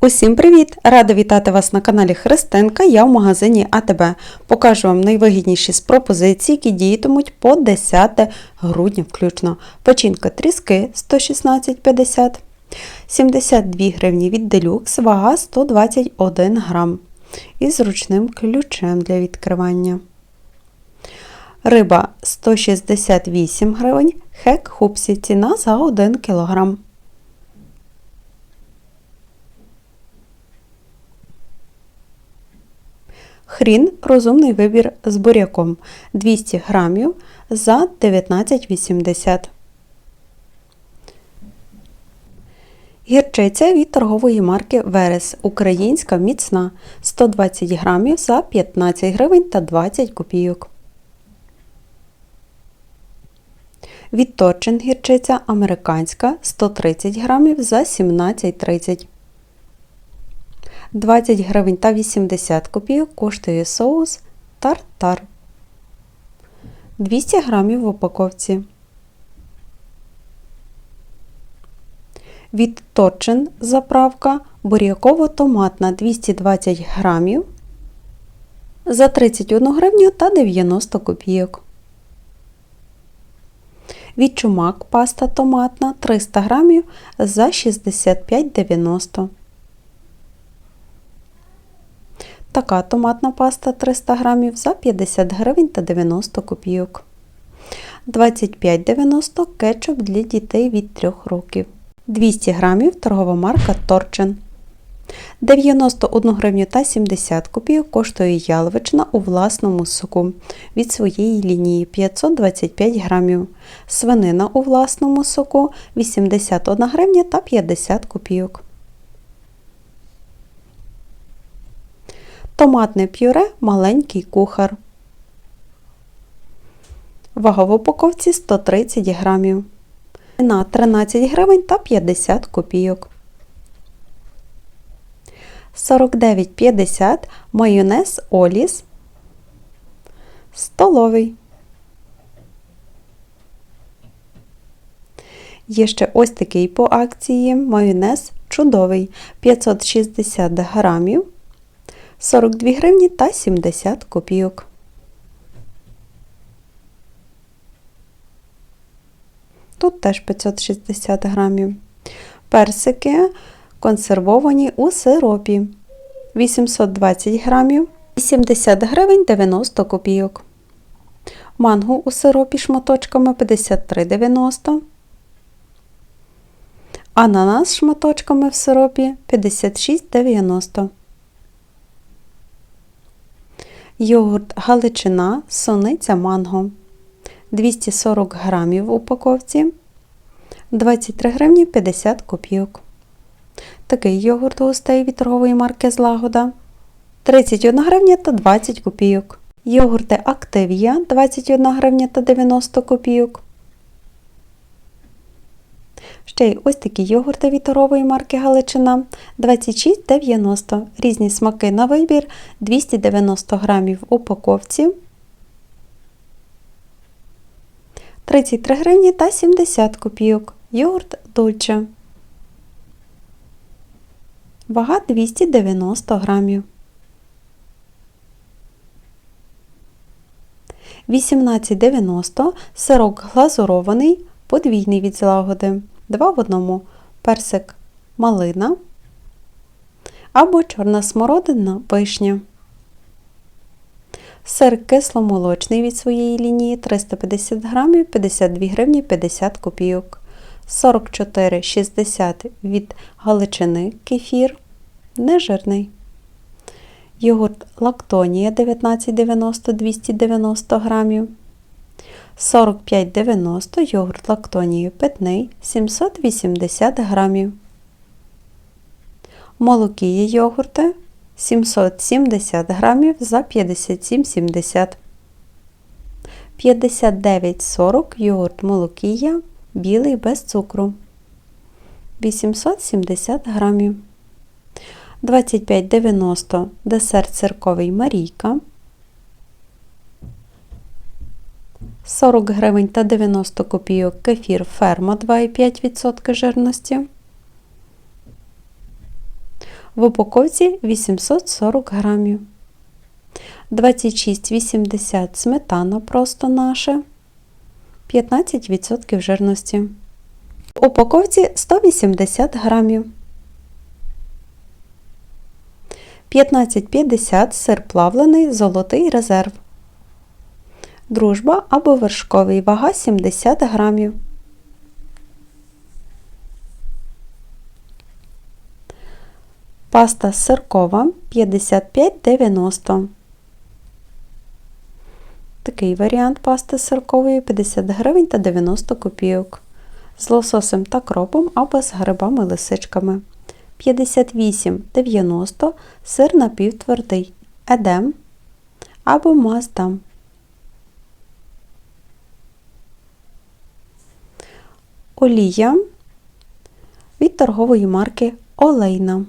Усім привіт! Рада вітати вас на каналі Христинка. Я в магазині АТБ. Покажу вам найвигідніші з пропозицій, які діятимуть по 10 грудня включно. Печінка тріски 116,50, 72 гривні від Deluxe, вага 121 грам. І з ручним ключем для відкривання. Риба 168 гривень, хек хупсі ціна за 1 кілограм. Хрін розумний вибір з буряком 200 грамів за 19,80. Гірчиця від торгової марки Верес. Українська міцна 120 грамів за 15 гривень та 20 копійок. Відточин гірчиця американська 130 грамів за 17,30 20 гривень та 80 копійок коштує соус тартар. 200 грамів в упаковці. Відточин заправка буряково-томатна 220 грамів за 31 гривню та 90 копійок. Відчумак паста томатна 300 грамів за 65,90 Така томатна паста 300 грамів за 50 гривень та 90 копійок. 25,90 кетчуп для дітей від 3 років. 200 грамів торгова марка Торчен. 91 гривню та 70 копійок коштує яловичина у власному соку від своєї лінії 525 грамів. Свинина у власному соку 81 гривня та 50 копійок. Томатне пюре маленький кухар. Вага в упаковці 130 грамів. На 13 гривень та 50 копійок. 49,50 майонез Оліс. Столовий. Є ще ось такий по акції майонез чудовий 560 грамів. 42 гривні та 70 копійок. Тут теж 560 грамів. Персики консервовані у сиропі 820 грамів 70 гривень 90 копійок. Манго у сиропі шматочками 53,90. Ананас шматочками в сиропі 56,90. Йогурт Галичина, сониця манго 240 грамів в упаковці 23 гривні 50 копійок. Такий йогурт густий від торгової марки Злагода 31 гривня та 20 копійок. Йогурти Активія 21 гривня та 90 копійок. Ще й ось такі йогурти від марки Галичина 26,90. Різні смаки на вибір 290 грамів в упаковці. 33 гривні та 70 копійок. Йогурт Дольче. Вага 290 грамів. 18,90 сирок глазурований, подвійний від злагоди. 2 в одному персик малина або чорна смородина вишня. Сир кисломолочний від своєї лінії 350 грамів 52 гривні 50 копійок. 44,60 від галичини кефір нежирний. Йогурт лактонія 19,90 290 грамів. 45,90 йогурт лактонію питний 780 грамів. Молокії йогурти 770 грамів за 57,70 59,40 йогурт молокія білий без цукру. 870 грамів. 25,90 десерт цирковий Марійка 40 гривень та 90 копійок кефір ферма 2,5% жирності. В упаковці 840 грамів. 26,80 сметана просто наша. 15% жирності. В упаковці 180 грамів. 15,50 сир плавлений золотий резерв. Дружба або вершковий вага 70 грамів. Паста сиркова 55,90. Такий варіант пасти сиркової 50 гривень та 90 копійок. З лососем та кропом або з грибами лисичками. 58,90 сир напівтвердий. Едем або маздам. Олія від торгової марки Олейна.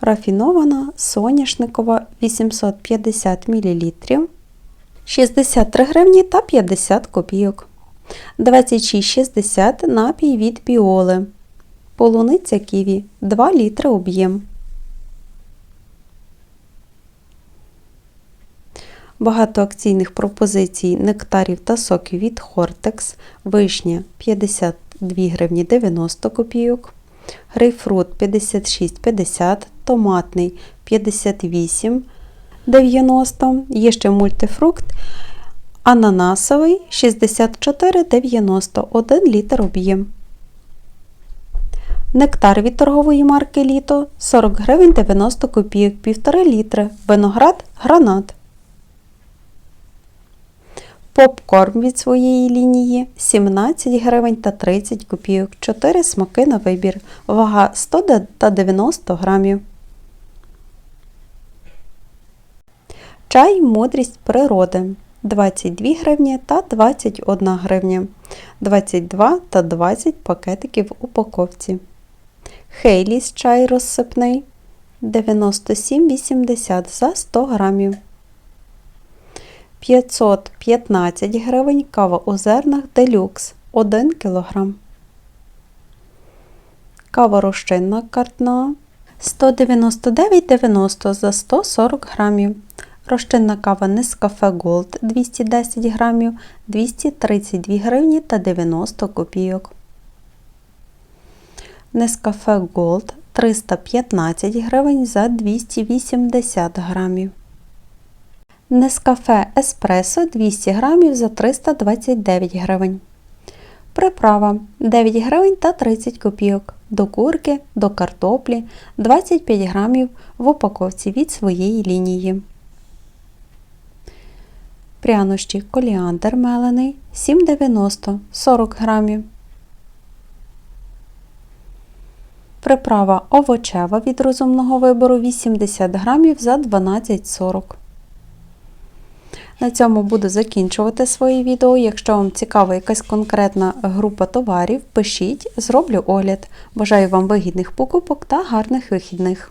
Рафінована соняшникова 850 мл 63 гривні та 50 копійок. 26,60 напій від біоли. Полуниця ківі 2 літри об'єм. Багато акційних пропозицій нектарів та соків від Хортекс. Вишня 52 гривні 90 копійок. Грейпфрут 56,50, томатний 58,90. Є ще мультифрукт. Ананасовий 64,90 1 літр об'єм. Нектар від торгової марки Літо 40 гривень 90 копійок 1,5 літри. Виноград гранат. Попкорн від своєї лінії 17 гривень та 30 копійок. 4 смаки на вибір. Вага 100 та 90 грамів. Чай мудрість природи 22 гривні та 21 гривня. 22 та 20 пакетиків в упаковці. Хейліс чай розсипний 97,80 за 100 грамів. 515 гривень кава у зернах делюкс 1 кг. Кава розчинна картна 199,90 за 140 грамів. Розчинна кава Nescafe Gold 210 грамів 232 гривні та 90 копійок. Nescafe Gold 315 гривень за 280 грамів. Нескафе Еспресо 200 грамів за 329 гривень. Приправа 9 гривень та 30 копійок. До курки, до картоплі 25 грамів в упаковці від своєї лінії. Прянощі коліандр мелений 7,90 40 грамів. Приправа овочева від розумного вибору 80 грамів за 12,40 на цьому буду закінчувати своє відео. Якщо вам цікава якась конкретна група товарів, пишіть, зроблю огляд. Бажаю вам вигідних покупок та гарних вихідних!